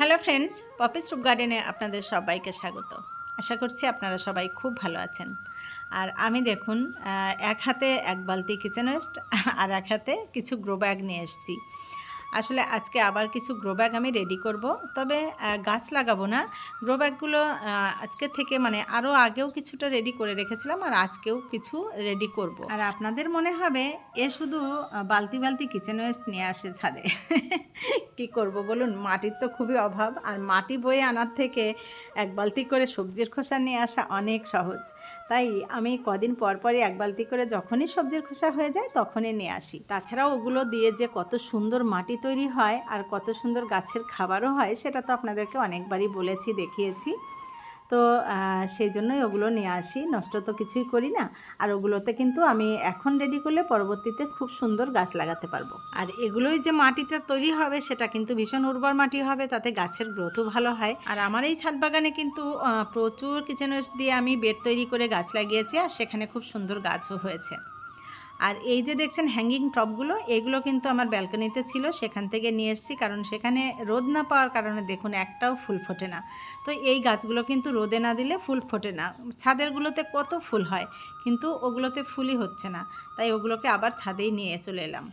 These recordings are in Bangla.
হ্যালো ফ্রেন্ডস পপিস রুপ গার্ডেনে আপনাদের সবাইকে স্বাগত। আশা করছি আপনারা সবাই খুব ভালো আছেন। আর আমি দেখুন এক হাতে এক বালতি কিচেন ওয়েস্ট আর এক হাতে কিছু গ্রো ব্যাগ নিয়ে এসেছি। আসলে আজকে আবার কিছু গ্রো ব্যাগ আমি রেডি করব। তবে গাছ লাগাবো না। গ্রো ব্যাগগুলো আজকে থেকে মানে আরও আগেও কিছুটা রেডি করে রেখেছিলাম আর আজকেও কিছু রেডি করব। আর আপনাদের মনে হবে, এ শুধু বালতি বালতি কিচেন ওয়েস্ট নিয়ে আসে ছাদে। কি করব বলুন? মাটির তো খুবই অভাব। আর মাটি বয়ে আনার থেকে এক বালতি করে সবজির খোসা নিয়ে আসা অনেক সহজ। তাই আমি কদিন পর পরই এক বালতি করে যখনই সবজির খোসা হয়ে যায় তখনই নিয়ে আসি। তাছাড়াও ওগুলো দিয়ে যে কত সুন্দর মাটি তৈরি হয় আর কত সুন্দর গাছের খাবারও হয় সেটা তো আপনাদেরকে অনেকবারই বলেছি, দেখিয়েছি। তো সেই জন্যই ওগুলো নিয়ে আসি। নষ্ট তো কিছুই করি না। আর ওগুলোতে কিন্তু আমি এখন রেডি করলে পরবর্তীতে খুব সুন্দর গাছ লাগাতে পারব। আর এগুলোই যে মাটিটা তৈরি হবে, সেটা কিন্তু ভীষণ উর্বর মাটি হবে, তাতে গাছের গ্রোথও ভালো হয়। আর আমার এই ছাদ বাগানে কিন্তু প্রচুর কিচেন ওয়েস্ট দিয়ে আমি বেড তৈরি করে গাছ লাগিয়েছি, আর সেখানে খুব সুন্দর গাছও হয়েছে। আর এই যে দেখছেন হ্যাঙ্গিং টপগুলো এগুলো কিন্তু আমার ব্যালকনিতে ছিল, সেখান থেকে নিয়ে এসেছি। কারণ সেখানে রোদ না পাওয়ার কারণে দেখুন একটাও ফুল ফোটে না। তো এই গাছগুলো কিন্তু রোদে না দিলে ফুল ফোটে না। ছাদেরগুলোতে কত ফুল হয়, কিন্তু ওগুলোতে ফুলই হচ্ছে না। তাই ওগুলোকে আবার ছাদেই নিয়ে চলে এলাম।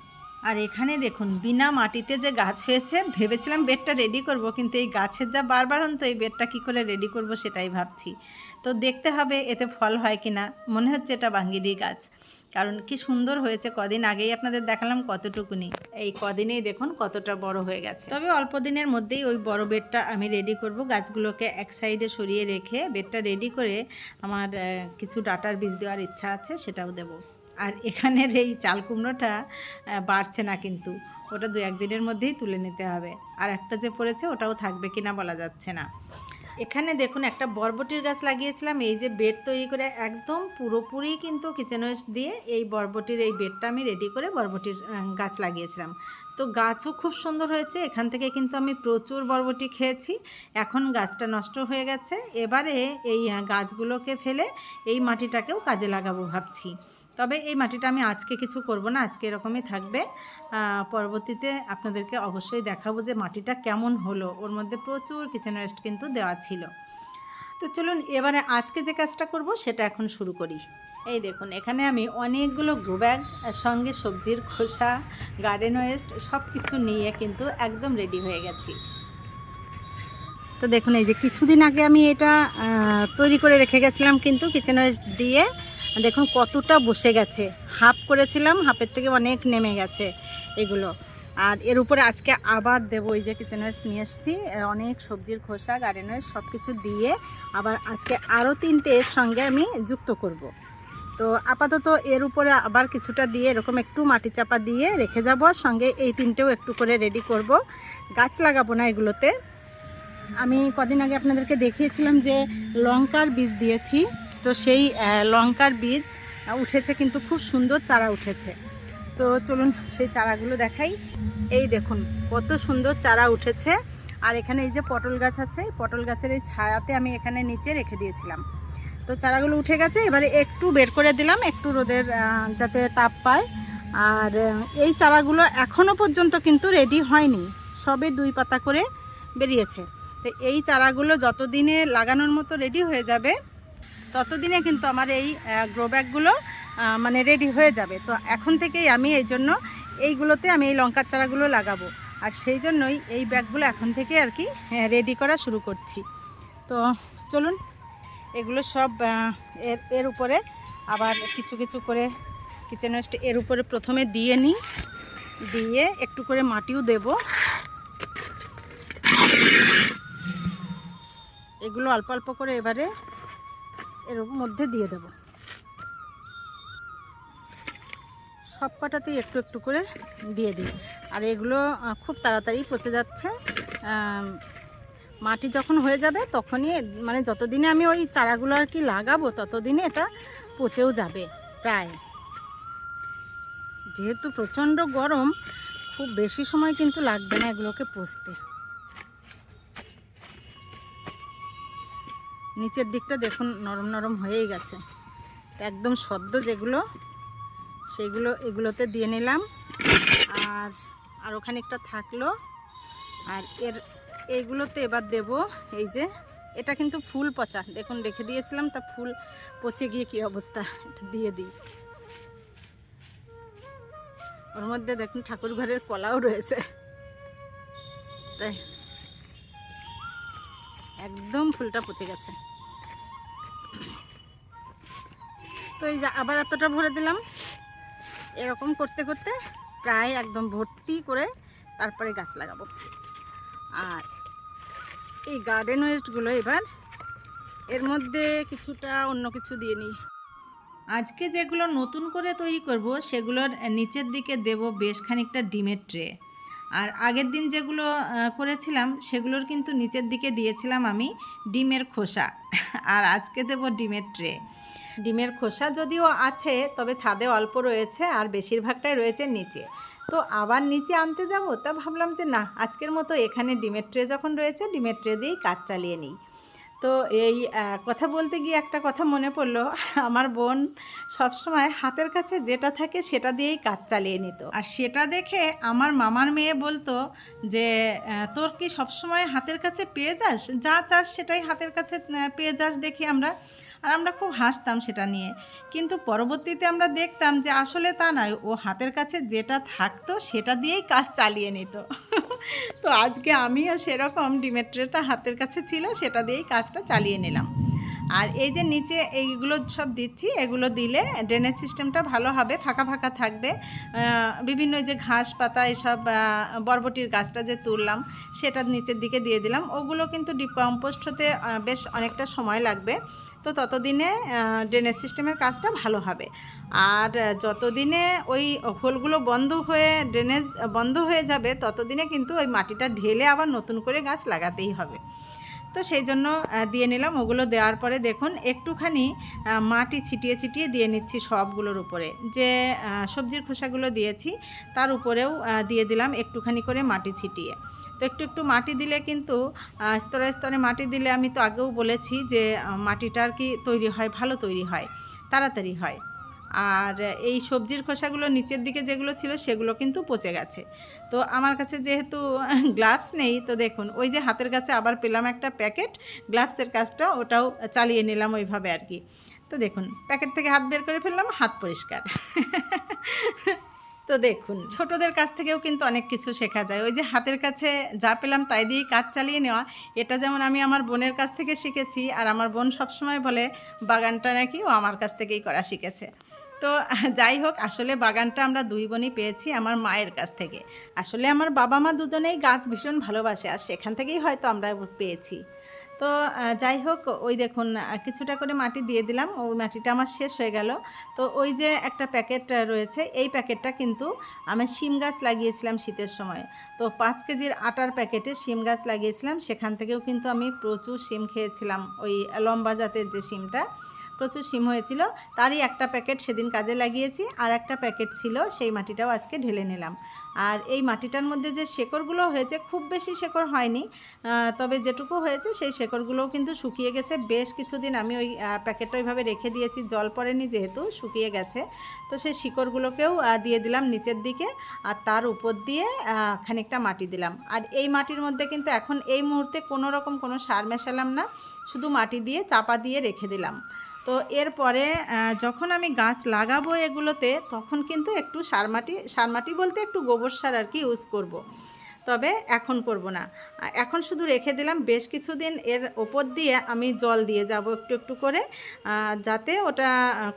আর এখানে দেখুন, বিনা মাটিতে যে গাছ হয়েছে, ভেবেছিলাম বেডটা রেডি করব, কিন্তু এই গাছের যা বারবারন তো এই বেডটা কী করে রেডি করব সেটাই ভাবছি। তো দেখতে হবে এতে ফল হয় কি না মনে হচ্ছে এটা বাঙ্গিরি গাছ। কারণ কি সুন্দর হয়েছে, কদিন আগেই আপনাদের দেখালাম কতটুকুনি। এই কদিনেই দেখুন কতটা বড় হয়ে গেছে। তবে অল্প দিনের মধ্যেই ওই বড় বেডটা আমি রেডি করব। গাছগুলোকে এক সাইডে সরিয়ে রেখে বেডটা রেডি করে আমার কিছু ডাটার বীজ দেওয়ার ইচ্ছা আছে, সেটাও দেব। আর এখানের এই চাল কুমড়োটা বাড়ছে না কিন্তু। ওটা দু একদিনের মধ্যেই তুলে নিতে হবে। আর একটা যে পড়েছে, ওটাও থাকবে কিনা বলা যাচ্ছে না। এখানে দেখুন একটা বরবটির গাছ লাগিয়েছিলাম, এই যে বেড তৈরি করে একদম পুরোপুরি কিন্তু কিচেন ওয়েস্ট দিয়ে এই বরবটির, এই বেডটা আমি রেডি করে বরবটির গাছ লাগিয়েছিলাম। তো গাছও খুব সুন্দর হয়েছে, এখান থেকে কিন্তু আমি প্রচুর বরবটি খেয়েছি, এখন গাছটা নষ্ট হয়ে গেছে। এবারে এই গাছগুলোকে ফেলে এই মাটিটাকেও কাজে লাগাবো ভাবছি। তবে এই মাটিটা আমি আজকে কিছু করব না, আজকে এরকমই থাকবে। পরবর্তীতে আপনাদেরকে অবশ্যই দেখাবো যে মাটিটা কেমন হলো। ওর মধ্যে প্রচুর কিচেন ওয়েস্ট কিন্তু দেওয়া ছিল। তো চলুন এবারে আজকে যে কাজটা করব সেটা এখন শুরু করি। এই দেখুন, এখানে আমি অনেকগুলো গ্রো ব্যাগ, সঙ্গে সবজির খোসা গার্ডেন ওয়েস্ট সব কিছু নিয়ে কিন্তু একদম রেডি হয়ে গেছি। তো দেখুন, এই যে কিছুদিন আগে আমি এটা তৈরি করে রেখে গেছিলাম কিন্তু কিচেন ওয়েস্ট দিয়ে দেখুন কতটা বসে গেছে। হাফ করেছিলাম, হাফের থেকে অনেক নেমে গেছে এগুলো। আর এর উপরে আজকে আবার দেবো, এই যে কিচেন ওয়েস্ট নিয়ে এসেছি। অনেক সবজির খোসা গার্ডেন ওয়েস্ট সব কিছু দিয়ে আবার আজকে আরও তিনটে এর সঙ্গে আমি যুক্ত করব। তো আপাতত এর উপরে আবার কিছুটা দিয়ে এরকম একটু মাটি চাপা দিয়ে রেখে যাব সঙ্গে এই তিনটেও একটু করে রেডি করব। গাছ লাগাবো না এগুলোতে। আমি কদিন আগে আপনাদেরকে দেখিয়েছিলাম যে লঙ্কার বীজ দিয়েছি। তো সেই লঙ্কার বীজ উঠেছে কিন্তু খুব সুন্দর চারা উঠেছে। তো চলুন সেই চারাগুলো দেখাই। এই দেখুন, কত সুন্দর চারা উঠেছে। আর এখানে এই যে পটল গাছ আছে পটল গাছের এই ছায়াতে আমি এখানে নিচে রেখে দিয়েছিলাম। তো চারাগুলো উঠে গেছে, এবারে একটু বের করে দিলাম, একটু রোদের যাতে তাপ পায়। আর এই চারাগুলো এখনও পর্যন্ত কিন্তু রেডি হয়নি, সবে দুই পাতা করে বেরিয়েছে। তো এই চারাগুলো যতদিনে লাগানোর মতো রেডি হয়ে যাবে ততদিনে কিন্তু আমার এই গ্রো ব্যাগগুলো মানে রেডি হয়ে যাবে। তো এখন থেকেই আমি এই জন্য এইগুলোতে আমি এই লঙ্কার চারাগুলো লাগাবো। আর সেই জন্যই এই ব্যাগগুলো এখন থেকে আর কি রেডি করা শুরু করছি। তো চলুন, এগুলো সব এর এর উপরে আবার কিছু কিছু করে কিচেন ওয়েস্ট এর উপরে প্রথমে দিয়ে নিই। দিয়ে একটু করে মাটিও দেবো। এগুলো অল্প অল্প করে এবারে এর মধ্যে দিয়ে দেব। সব কটাতেই একটু একটু করে দিয়ে দিই। আর এগুলো খুব তাড়াতাড়ি পচে যাচ্ছে। মাটি যখন হয়ে যাবে তখনই মানে যতদিনে আমি ওই চারাগুলো আর কি লাগাবো ততদিনে এটা পচেও যাবে প্রায়। যেহেতু প্রচণ্ড গরম, খুব বেশি সময় কিন্তু লাগবে না এগুলোকে পচতে। নিচের দিকটা দেখুন নরম নরম হয়েই গেছে। একদম সদ্য যেগুলো, সেগুলো এগুলোতে দিয়ে নিলাম। আর আর ওখানে একটা থাকল। আর এর এইগুলোতে এবার দেব এই যে, এটা কিন্তু ফুল পচা। দেখুন, রেখে দিয়েছিলাম, তা ফুল পচে গিয়ে কি অবস্থা? এটা দিয়ে দিই। ওর মধ্যে দেখুন ঠাকুর ঘরের কলাও রয়েছে। তাই একদম ফুলটা পচে গেছে। তো এই যে আবার এতটা ভরে দিলাম। এরকম করতে করতে প্রায় একদম ভর্তি করে তারপরে গাছ লাগাবো। আর এই গার্ডেন ওয়েস্টগুলো এবার এর মধ্যে কিছুটা অন্য কিছু দিয়ে নিই। আজকে যেগুলো নতুন করে তৈরি করব, সেগুলোর নিচের দিকে দেব বেশ খানিকটা ডিমের ট্রে আর আগের দিন যেগুলো করেছিলাম সেগুলোর কিন্তু নিচের দিকে দিয়েছিলাম আমি ডিমের খোসা। আর আজকে দেব ডিমের ট্রে। ডিমের খোসা যদিও আছে, তবে ছাদে অল্প রয়েছে আর বেশিরভাগটাই রয়েছে নিচে। তো আবার নিচে আনতে যাব? তা ভাবলাম যে না, আজকের মতো এখানে ডিমের ট্রে যখন রয়েছে, ডিমের ট্রে দিয়েই কাজ চালিয়ে নিই। তো এই কথা বলতে গিয়ে একটা কথা মনে পড়ল। আমার বোন সবসময় হাতের কাছে যেটা থাকে সেটা দিয়েই কাজ চালিয়ে নিত। আর সেটা দেখে আমার মামার মেয়ে বলতো যে তোর কি সবসময় হাতের কাছে পেয়ে যাস? যা চাস সেটাই হাতের কাছে পেয়ে যাস দেখি আমরা। আর আমরা খুব হাসতাম সেটা নিয়ে। কিন্তু পরবর্তীতে আমরা দেখতাম যে আসলে তা নয়, ও হাতের কাছে যেটা থাকতো সেটা দিয়েই কাজ চালিয়ে নিত। তো আজকে আমিও সেরকম ডিমেট্রেটা হাতের কাছে ছিল, সেটা দিয়েই কাজটা চালিয়ে নিলাম। আর এই যে নিচে এইগুলো সব দিচ্ছি, এগুলো দিলে ড্রেনেজ সিস্টেমটা ভালো হবে, ফাঁকা ফাঁকা থাকবে। বিভিন্ন যে ঘাস পাতা এসব বরবটির গাছটা যে তুললাম, সেটা নিচের দিকে দিয়ে দিলাম। ওগুলো কিন্তু ডিকম্পোস্ট হতে বেশ অনেকটা সময় লাগবে। তো ততদিনে ড্রেনেজ সিস্টেমের কাজটা ভালো হবে। আর যতদিনে ওই হোলগুলো বন্ধ হয়ে ড্রেনেজ বন্ধ হয়ে যাবে, ততদিনে কিন্তু ওই মাটিটা ঢেলে আবার নতুন করে গাছ লাগাতেই হবে। তো সেই জন্য দিয়ে নিলাম। ওগুলো দেওয়ার পরে দেখুন, একটুখানি মাটি ছিটিয়ে ছিটিয়ে দিয়ে নিচ্ছি সবগুলোর উপরে। যে সবজির খোসাগুলো দিয়েছি, তার উপরেও দিয়ে দিলাম একটুখানি করে মাটি ছিটিয়ে। তো একটু একটু মাটি দিলে কিন্তু স্তরে স্তরে মাটি দিলে আমি তো আগেও বলেছি যে মাটিটা আর কি তৈরি হয়, ভালো তৈরি হয়, তাড়াতাড়ি হয়। আর এই সবজির খোসাগুলো নিচের দিকে যেগুলো ছিল সেগুলো কিন্তু পচে গেছে। তো আমার কাছে যেহেতু গ্লাভস নেই, তো দেখুন, ওই যে হাতের কাছে আবার পেলাম একটা প্যাকেট, গ্লাভসের কাজটা ওটাও চালিয়ে নিলাম ওইভাবে আর কি। তো দেখুন, প্যাকেট থেকে হাত বের করে ফেললাম, হাত পরিষ্কার। তো দেখুন, ছোটদের কাছ থেকেও কিন্তু অনেক কিছু শেখা যায়। ওই যে হাতের কাছে যা পেলাম তাই দিয়েই কাজ চালিয়ে নেওয়া, এটা যেমন আমি আমার বোনের কাছ থেকে শিখেছি, আর আমার বোন সবসময় বলে, বাগানটা নাকি ও আমার কাছ থেকেই করা শিখেছে। তো যাই হোক, আসলে বাগানটা আমরা দুই বোনই পেয়েছি আমার মায়ের কাছ থেকে। আসলে আমার বাবা মা দুজনেই গাছ ভীষণ ভালোবাসে আর সেখান থেকেই হয়তো আমরা পেয়েছি। তো যাই হোক, ওই দেখুন কিছুটা করে মাটি দিয়ে দিলাম, ওই মাটিটা আমার শেষ হয়ে গেল। তো ওই যে একটা প্যাকেট রয়েছে, এই প্যাকেটটা কিন্তু আমি শিম গাছ লাগিয়েছিলাম শীতের সময়। তো পাঁচ কেজির আটার প্যাকেটে শিম গাছ লাগিয়েছিলাম, সেখান থেকেও কিন্তু আমি প্রচুর শিম খেয়েছিলাম, ওই লম্বা জাতের যে শিমটা। প্রচুর শিম হয়েছিল, তারই একটা প্যাকেট সেদিন কাজে লাগিয়েছি, আর একটা প্যাকেট ছিল, সেই মাটিটাও আজকে ঢেলে নিলাম। আর এই মাটিটার মধ্যে যে শেকড়গুলো হয়েছে, খুব বেশি শেকড় হয়নি তবে যেটুকু হয়েছে, সেই শেকড়গুলোও কিন্তু শুকিয়ে গেছে। বেশ কিছুদিন আমি ওই প্যাকেটটা ওইভাবে রেখে দিয়েছি, জল পড়েনি যেহেতু, শুকিয়ে গেছে। তো সেই শিকড়গুলোকেও দিয়ে দিলাম নিচের দিকে, আর তার উপর দিয়ে খানিকটা মাটি দিলাম। আর এই মাটির মধ্যে কিন্তু এখন এই মুহূর্তে কোনো রকম কোনো সার মেশালাম না, শুধু মাটি দিয়ে চাপা দিয়ে রেখে দিলাম। তো এরপরে যখন আমি গাছ লাগাবো এগুলোতে, তখন কিন্তু একটু সার মাটি সার মাটি বলতে একটু গোবর সার আর কি ইউজ করব। তবে এখন করব না। এখন শুধু রেখে দিলাম। বেশ কিছুদিন এর ওপর দিয়ে আমি জল দিয়ে যাব একটু একটু করে যাতে ওটা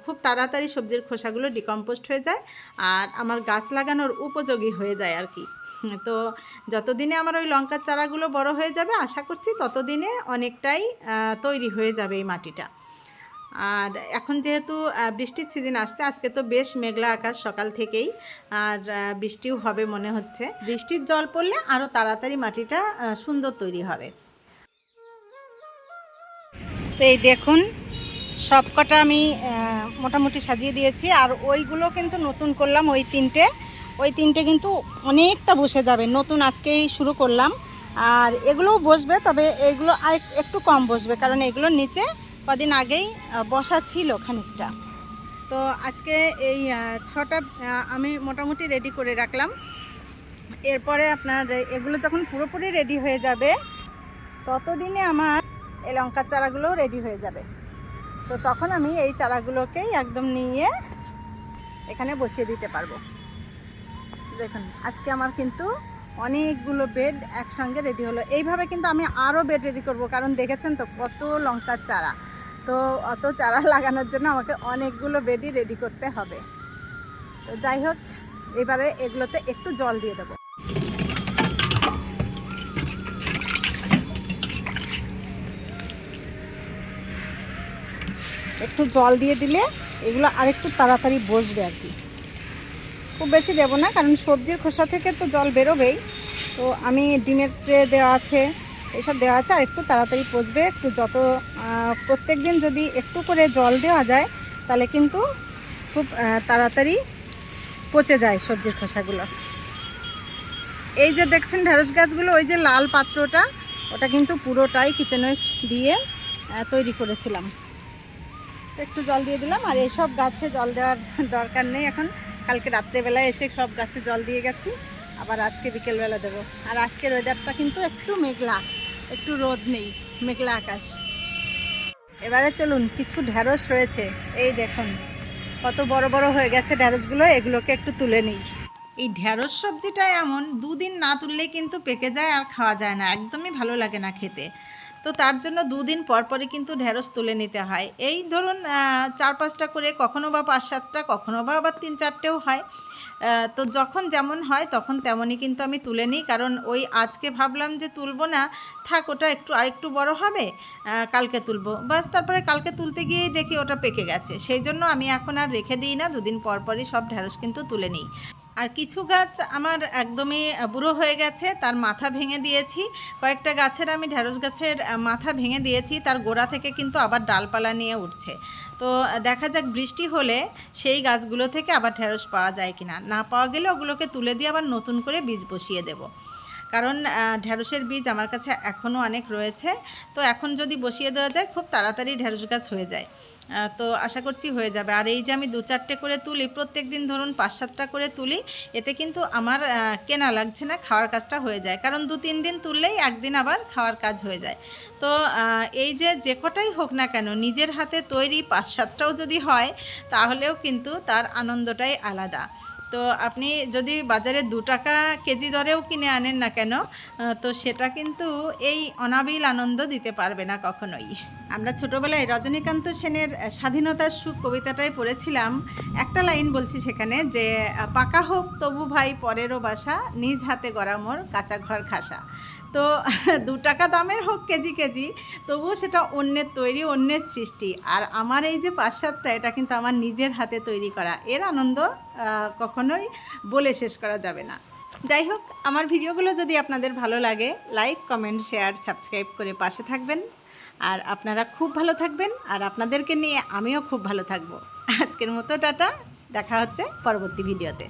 খুব তাড়াতাড়ি সবজির খোসাগুলো ডিকম্পোস্ট হয়ে যায় আর আমার গাছ লাগানোর উপযোগী হয়ে যায় আর কি। তো যতদিনে আমার ওই লঙ্কার চারাগুলো বড় হয়ে যাবে, আশা করছি ততদিনে অনেকটাই তৈরি হয়ে যাবে এই মাটিটা। আর এখন যেহেতু বৃষ্টির সিজন আসছে, আজকে তো বেশ মেঘলা আকাশ সকাল থেকেই, আর বৃষ্টিও হবে মনে হচ্ছে। বৃষ্টির জল পড়লে আরও তাড়াতাড়ি মাটিটা সুন্দর তৈরি হবে। তো এই দেখুন সব কটা আমি মোটামুটি সাজিয়ে দিয়েছি, আর ওইগুলো কিন্তু নতুন করলাম ওই তিনটে। ওই তিনটে কিন্তু অনেকটা বসে যাবে, নতুন আজকেই শুরু করলাম। আর এগুলোও বসবে, তবে এগুলো আর একটু কম বসবে, কারণ এগুলোর নিচে কদিন আগেই বসা ছিল খানিকটা। তো আজকে এই ছটা আমি মোটামুটি রেডি করে রাখলাম। এরপরে আপনার এগুলো যখন পুরোপুরি রেডি হয়ে যাবে, ততদিনে আমার এই লঙ্কার চারাগুলোও রেডি হয়ে যাবে। তো তখন আমি এই চারাগুলোকেই একদম নিয়ে এখানে বসিয়ে দিতে পারব। দেখুন, আজকে আমার কিন্তু অনেকগুলো বেড একসঙ্গে রেডি হলো। এইভাবে কিন্তু আমি আরও বেড রেডি করব, কারণ দেখেছেন তো কত লঙ্কার চারা। তো অত চারা লাগানোর জন্য আমাকে অনেকগুলো বেডই রেডি করতে হবে। তো যাই হোক, এবারে এগুলোতে একটু জল দিয়ে দেবো। একটু জল দিয়ে দিলে এগুলো আরেকটু তাড়াতাড়ি বসবে আর কি। খুব বেশি দেবো না, কারণ সবজির খোসা থেকে তো জল বেরোবেই। তো আমি ডিমের ট্রে দেওয়া আছে এইসব দেওয়া আছে আর একটু তাড়াতাড়ি পচবে, একটু যত প্রত্যেক দিন যদি একটু করে জল দেওয়া যায়, তাহলে কিন্তু খুব তাড়াতাড়ি পচে যায় সবজির খোসাগুলো। এই যে দেখছেন ঢেঁড়স গাছগুলো, ওই যে লাল পাত্রটা, ওটা কিন্তু পুরোটাই কিচেন ওয়েস্ট দিয়ে তৈরি করেছিলাম। একটু জল দিয়ে দিলাম, আর এইসব গাছে জল দেওয়ার দরকার নেই এখন। কালকে রাত্রেবেলায় এসে সব গাছে জল দিয়ে গেছি, আবার আজকে বিকেলবেলা দেবো। আর আজকের ওয়েদারটা কিন্তু একটু মেঘলা। একটু রোদ নেই, মেঘলা আকাশ। এবারে চলুন, কিছু ঢ্যাঁড়স রয়েছে। এই দেখুন, কত বড় বড় হয়ে গেছে ঢ্যাঁড়সগুলো এগুলোকে একটু তুলে নিই। এই ঢ্যাঁড়স সবজিটা এমন, দুদিন না তুললে কিন্তু পেকে যায় আর খাওয়া যায় না, একদমই ভালো লাগে না খেতে। তো তার জন্য দুদিন পর পরই কিন্তু ঢ্যাঁড়স তুলে নিতে হয়। এই ধরুন চার পাঁচটা করে কখনো বা পাঁচ সাতটা, কখনো বা আবার তিন চারটেও হয়। তো যখন যেমন হয় তখন তেমনই কিন্তু আমি তুলে নিই। কারণ ওই আজকে ভাবলাম যে তুলবো না, থাক ওটা একটু আরেকটু বড় হবে কালকে তুলবো। বাস তারপরে কালকে তুলতে গিয়েই দেখি ওটা পেকে গেছে। সেই জন্য আমি এখন আর রেখে দিই না, দুদিন পর পরই সব ঢ্যাঁড়স কিন্তু তুলে নিই। আর কিছু গাছ আমার একদমই বুড়ো হয়ে গেছে, তার মাথা ভেঙে দিয়েছি। কয়েকটা গাছের আমি ঢ্যাঁড়স গাছের মাথা ভেঙে দিয়েছি, তার গোড়া থেকে কিন্তু আবার ডালপালা নিয়ে উঠছে। তো দেখা যাক বৃষ্টি হলে সেই গাছগুলো থেকে আবার ঢ্যাঁড়স পাওয়া যায় কিনা। না পাওয়া গেলে ওগুলোকে তুলে দিয়ে আবার নতুন করে বীজ বসিয়ে দেব। কারণ ঢ্যাঁড়সের বীজ আমার কাছে এখনও অনেক রয়েছে। তো এখন যদি বসিয়ে দেওয়া যায়, খুব তাড়াতাড়ি ঢ্যাঁড়স গাছ হয়ে যায়। তো আশা করছি হয়ে যাবে। আর এই যে আমি দু চারটে করে তুলি, প্রত্যেক দিন ধরুন পাঁচ সাতটা করে তুলি, এতে কিন্তু আমার কেনা লাগছে না, খাওয়ার কাজটা হয়ে যায়। কারণ দু তিন দিন তুললেই একদিন আবার খাওয়ার কাজ হয়ে যায়। তো এই যে যে কটাই হোক না কেন, নিজের হাতে তৈরি পাঁচ সাতটাও যদি হয়, তাহলেও কিন্তু তার আনন্দটাই আলাদা। তো আপনি যদি বাজারে দু টাকা কেজি দরেও কিনে আনেন না কেন তো সেটা কিন্তু এই অনাবিল আনন্দ দিতে পারবে না কখনোই। আমরা ছোটোবেলায় রজনীকান্ত সেনের স্বাধীনতার সুখ কবিতাটাই পড়েছিলাম। একটা লাইন বলছি সেখানে যে, পাকা হোক তবু ভাই পরেরও বাসা, নিজ হাতে গড়া মোর কাঁচা ঘর খাসা। তো দু টাকা দামের হোক কেজি কেজি, তবুও সেটা অন্যের তৈরি, অন্যের সৃষ্টি। আর আমার এই যে পাঁচ সাতটা, এটা কিন্তু আমার নিজের হাতে তৈরি করা। এর আনন্দ কখনোই বলে শেষ করা যাবে না। যাই হোক, আমার ভিডিওগুলো যদি আপনাদের ভালো লাগে লাইক কমেন্ট শেয়ার সাবস্ক্রাইব করে পাশে থাকবেন। আর আপনারা খুব ভালো থাকবেন, আর আপনাদেরকে নিয়ে আমিও খুব ভালো থাকব। আজকের মতো টাটা, দেখা হচ্ছে পরবর্তী ভিডিওতে।